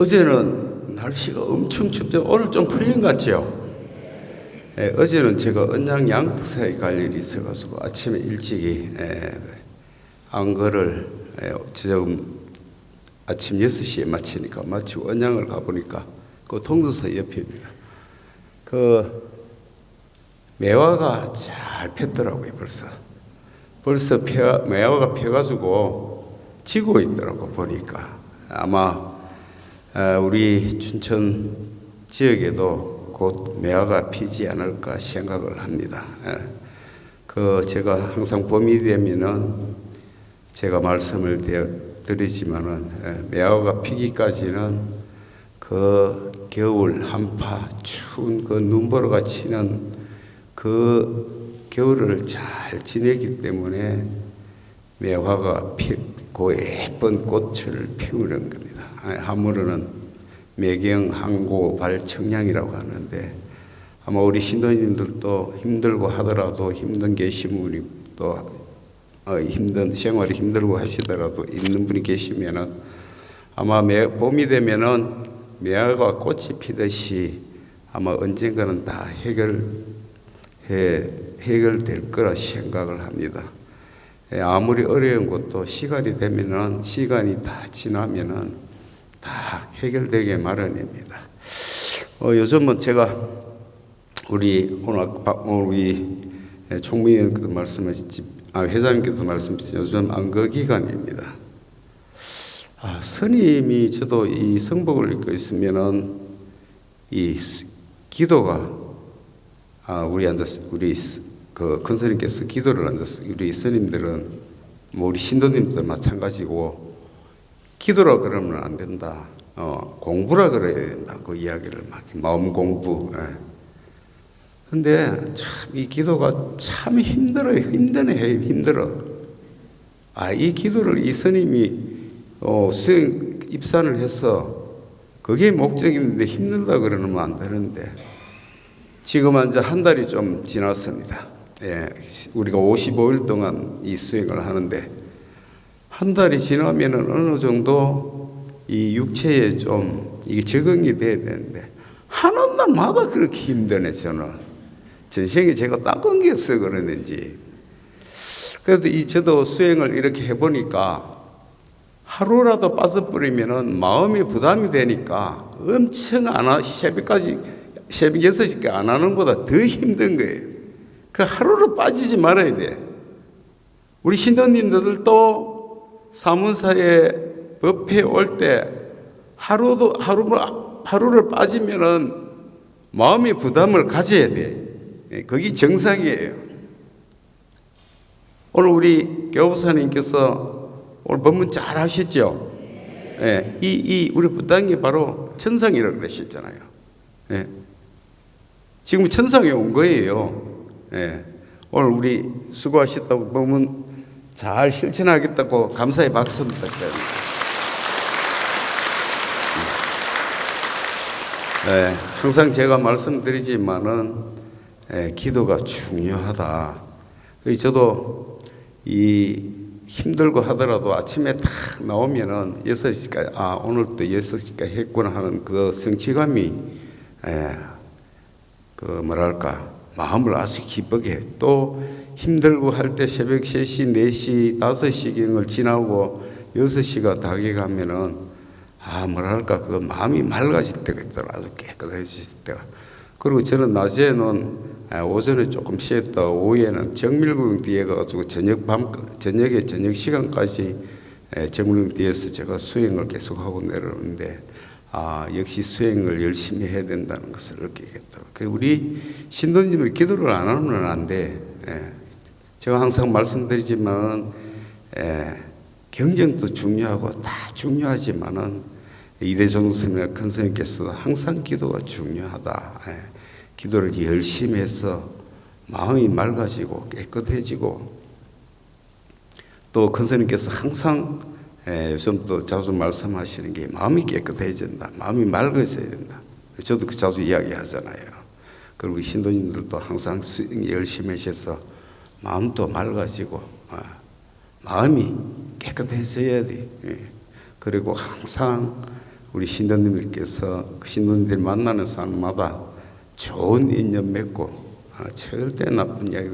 어제는 날씨가 엄청 춥죠. 오늘 좀 풀린 것 같죠? 예, 어제는 제가 언양 양특사에 갈 일이 있어가지고 아침에 일찍이 예, 안거를 예, 지금 아침 6시에 마치니까 마치고 언양을 가보니까 그 통도사 옆입니다. 그 매화가 잘 폈더라고요 벌써. 벌써 펴, 매화가 펴가지고 지고 있더라고 보니까 아마 어, 우리 춘천 지역에도 곧 매화가 피지 않을까 생각을 합니다. 예. 그 제가 항상 봄이 되면은 제가 말씀을 드- 드리지만은 예, 매화가 피기까지는 그 겨울 한파 추운 그 눈보라가 치는 그 겨울을 잘 지내기 때문에 매화가 피고 예쁜 꽃을 피우는 겁니다. 아, 한문으로는 매경 항고 발청량이라고 하는데 아마 우리 신도님들도 힘들고 하더라도 힘든 계신 분이 또 어, 힘든 생활이 힘들고 하시더라도 있는 분이 계시면은 아마 매, 봄이 되면은 매화가 꽃이 피듯이 아마 언젠가는 다 해결 해, 해결될 거라 생각을 합니다. 예, 아무리 어려운 것도 시간이 되면은 시간이 다 지나면은 다 해결되게 마련입니다. 어, 요즘은 제가 우리 오늘 우리 총무위원께도 말씀하셨지 아, 회장님께도 말씀하셨지 요즘 안거 기간입니다. 아, 스님이 저도 이 성복을 읽고 있으면은 이 기도가 아, 우리 앉았 우리 그 큰스님께서 기도를 앉았어. 우리 스님들은 뭐 우리 신도님도 마찬가지고 기도라 그러면 안 된다. 어, 공부라 그래야 된다. 그 이야기를 막 마음 공부. 예. 근데 참 이 기도가 참 힘들어요. 힘드네 해요. 힘들어. 아, 이 기도를 이 스님이 어, 수행 입산을 해서 그게 목적인데 힘들다 그러면 안 되는데 지금 이제 한 달이 좀 지났습니다. 예, 우리가 55일 동안 이 수행을 하는데 한 달이 지나면은 어느 정도 이 육체에 좀 이게 적응이 돼야 되는데 하는 날마다 그렇게 힘드네 저는 전생에 제가 닦은 게 없어 그러는지 그래도 이 저도 수행을 이렇게 해보니까 하루라도 빠져버리면은 마음이 부담이 되니까 엄청 안 하, 새벽까지 새벽 6시까지 안 하는 것보다 더 힘든 거예요. 그 하루로 빠지지 말아야 돼. 우리 신도님들도 사문사에 법회 올 때 하루도 하루 하루를 빠지면은 마음의 부담을 가져야 돼. 예, 그게 정상이에요. 오늘 우리 교부사님께서 오늘 법문 잘 하셨죠? 예, 이, 이 우리 부당이 바로 천상이라고 그러셨잖아요. 예. 지금 천상에 온 거예요. 예. 오늘 우리 수고하셨다고 보면 잘 실천하겠다고 감사의 박수 부탁드립니다. 예, 항상 제가 말씀드리지만은 예, 기도가 중요하다. 그 저도 이 힘들고 하더라도 아침에 탁 나오면은 6시까지, 아, 오늘도 6시까지 했구나 하는 그 성취감이, 예, 그 뭐랄까, 마음을 아주 기쁘게 해. 또 힘들고 할 때 새벽 3시, 4시, 5시경을 지나고 6시가 다게 가면은 아, 뭐랄까, 그 마음이 맑아질 때가 있더라. 아주 깨끗해질 때가. 그리고 저는 낮에는 아, 오전에 조금 쉬었다 오후에는 정밀구경 뒤에 가가지고 저녁 밤 저녁에 저녁 시간까지 에, 정밀구경 뒤에서 제가 수행을 계속하고 내려오는데 아 역시 수행을 열심히 해야 된다는 것을 느끼겠더라고요. 그 우리 신도님이 기도를 안 하면 안 돼. 예. 제가 항상 말씀드리지만 에, 경쟁도 중요하고 다 중요하지만은 이대종 스님이나 큰 스님께서 항상 기도가 중요하다. 예. 기도를 열심히 해서 마음이 맑아지고 깨끗해지고 또 큰 스님께서 항상 예, 요즘 또 자주 말씀하시는 게 마음이 깨끗해진다. 마음이 맑아져야 된다. 저도 그 자주 이야기하잖아요. 그리고 신도님들도 항상 열심히 하셔서 마음도 맑아지고 아, 마음이 깨끗해져야 돼. 예. 그리고 항상 우리 신도님들께서 그 신도님들 만나는 사람마다 좋은 인연 맺고 아, 절대 나쁜 이야기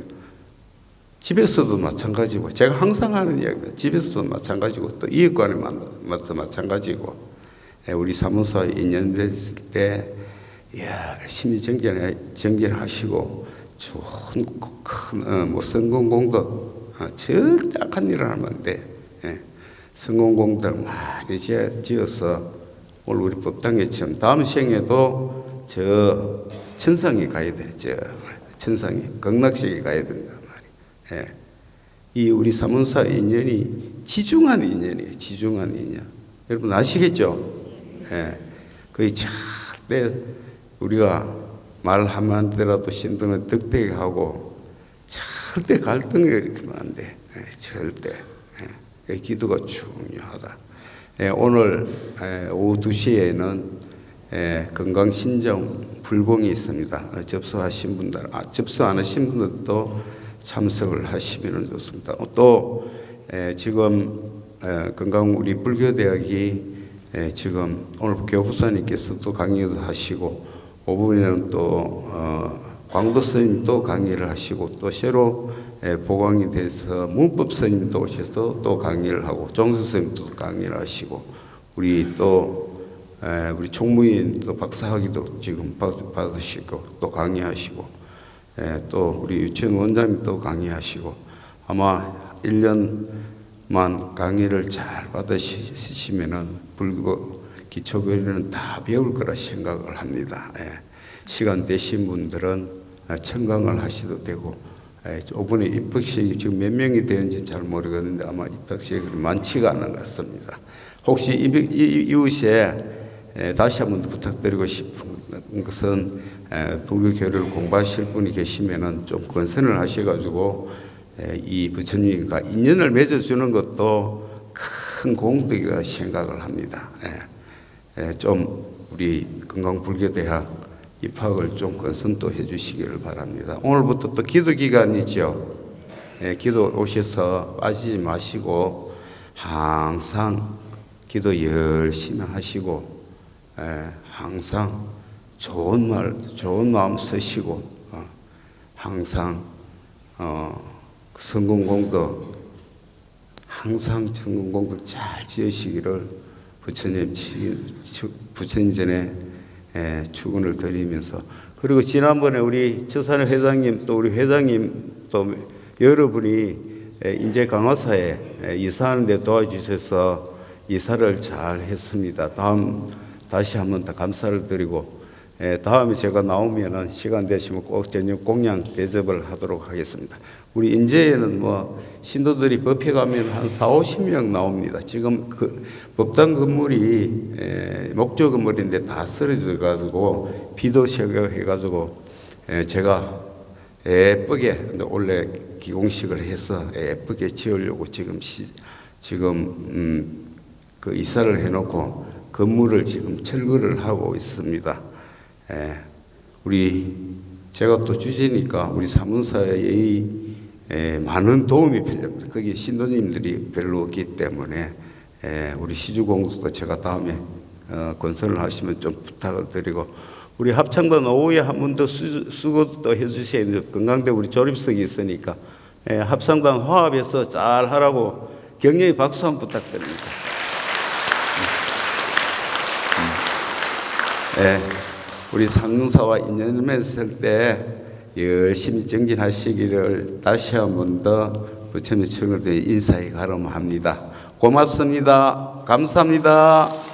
집에서도 마찬가지고 제가 항상 하는 이야기입니다. 집에서도 마찬가지고 또 이웃간에도 마찬가지고 예, 우리 사무소에 인연 맺을 때 야, 열심히 정견 정견하시고 좋은 큰뭐 성공 공덕 어, 절대 악한 일을 하면 안 돼. 예. 성공 공덕 많이 지어- 지어서 오늘 우리 법당에처럼 다음 생에도 저 천상에 가야 돼. 저 천상에 극락세계 가야 말이야. 예. 이 우리 사문사 인연이 지중한 인연이에요. 지중한 인연. 여러분 아시겠죠? 예. 거의 절대 우리가 말하면 되라도 신도는 득되게 하고 절대 갈등을 일으키면 안 돼. 예, 절대. 예. 이 기도가 중요하다. 예, 오늘 예, 오후 2시에는 예, 건강 신정 불공이 있습니다. 어, 접수하신 분들, 아, 접수 안 하신 분들도 참석을 하시면 좋습니다. 어, 또 예, 지금 예, 건강 우리 불교대학이 예, 지금 오늘 교부사님께서도 강의도 하시고 오분에는 또 어, 광도 스님도 강의를 하시고 또 새로 예, 보강이 돼서 문법 스님도 오셔서 또 강의를 하고 종수 스님도 강의를 하시고 우리 또 에, 우리 총무인도 박사학위도 지금 받- 받으시고 또 강의하시고 에, 또 우리 유치원 원장님도 강의하시고 아마 1년만 강의를 잘 받으시면은 불교 기초교리는 다 배울 거라 생각을 합니다. 예. 시간 되신 분들은 아, 청강을 하셔도 되고 예, 이번에 입학식이 지금 몇 명이 되는지 잘 모르겠는데 아마 입학식이 많지가 않은 것 같습니다. 혹시 이웃에 에, 다시 한번더 부탁드리고 싶은 것은 에, 불교 교리를 공부하실 분이 계시면은 좀 건선을 하셔가지고 에, 이 부처님과 인연을 맺어주는 것도 큰 공덕이라 생각을 합니다. 예. 에, 좀 우리 건강불교대학 입학을 좀 건선도 해주시기를 바랍니다. 오늘부터 또 기도 기간이죠. 예, 기도 오셔서 빠지지 마시고 항상 기도 열심히 하시고 예, 항상 좋은 말, 좋은 마음 쓰시고 어, 항상 어, 성공공덕 항상 성공공덕 잘 지으시기를 부처님 부처님 전에 예, 축원을 드리면서 그리고 지난번에 우리 처산 회장님 또 우리 회장님 또 여러분이 예, 인제 강화사에 예, 이사하는데 도와주셔서 이사를 잘 했습니다. 다음 다시 한번 더 감사를 드리고 예, 다음에 제가 나오면은 시간 되시면 꼭 저녁 공양 대접을 하도록 하겠습니다. 우리 인제에는 뭐 신도들이 법회 가면 한 4, 50명 나옵니다. 지금 그 법당 건물이 에, 목조 건물인데 다 쓰러져 가지고 비도 쇠해 가지고 제가 예쁘게 원래 기공식을 해서 예쁘게 지으려고 지금 시, 지금 음, 그 이사를 해놓고 건물을 지금 철거를 하고 있습니다. 예, 우리 제가 또 주제니까 우리 사문사의 에, 많은 도움이 필요합니다. 거기 신도님들이 별로 없기 때문에 에, 우리 시주공도 제가 다음에 어, 건설을 하시면 좀 부탁을 드리고 우리 합창단 오후에 한 번 더 수고도 해주셔야 돼요. 건강대 우리 조립석이 있으니까 에, 합창단 화합해서 잘 하라고 격려의 박수 한번 부탁드립니다. 예, 우리 상사와 인연을 맺을 때 열심히 정진하시기를 다시 한 번 더 부처님의 축을 인사해 가름합니다. 고맙습니다. 감사합니다.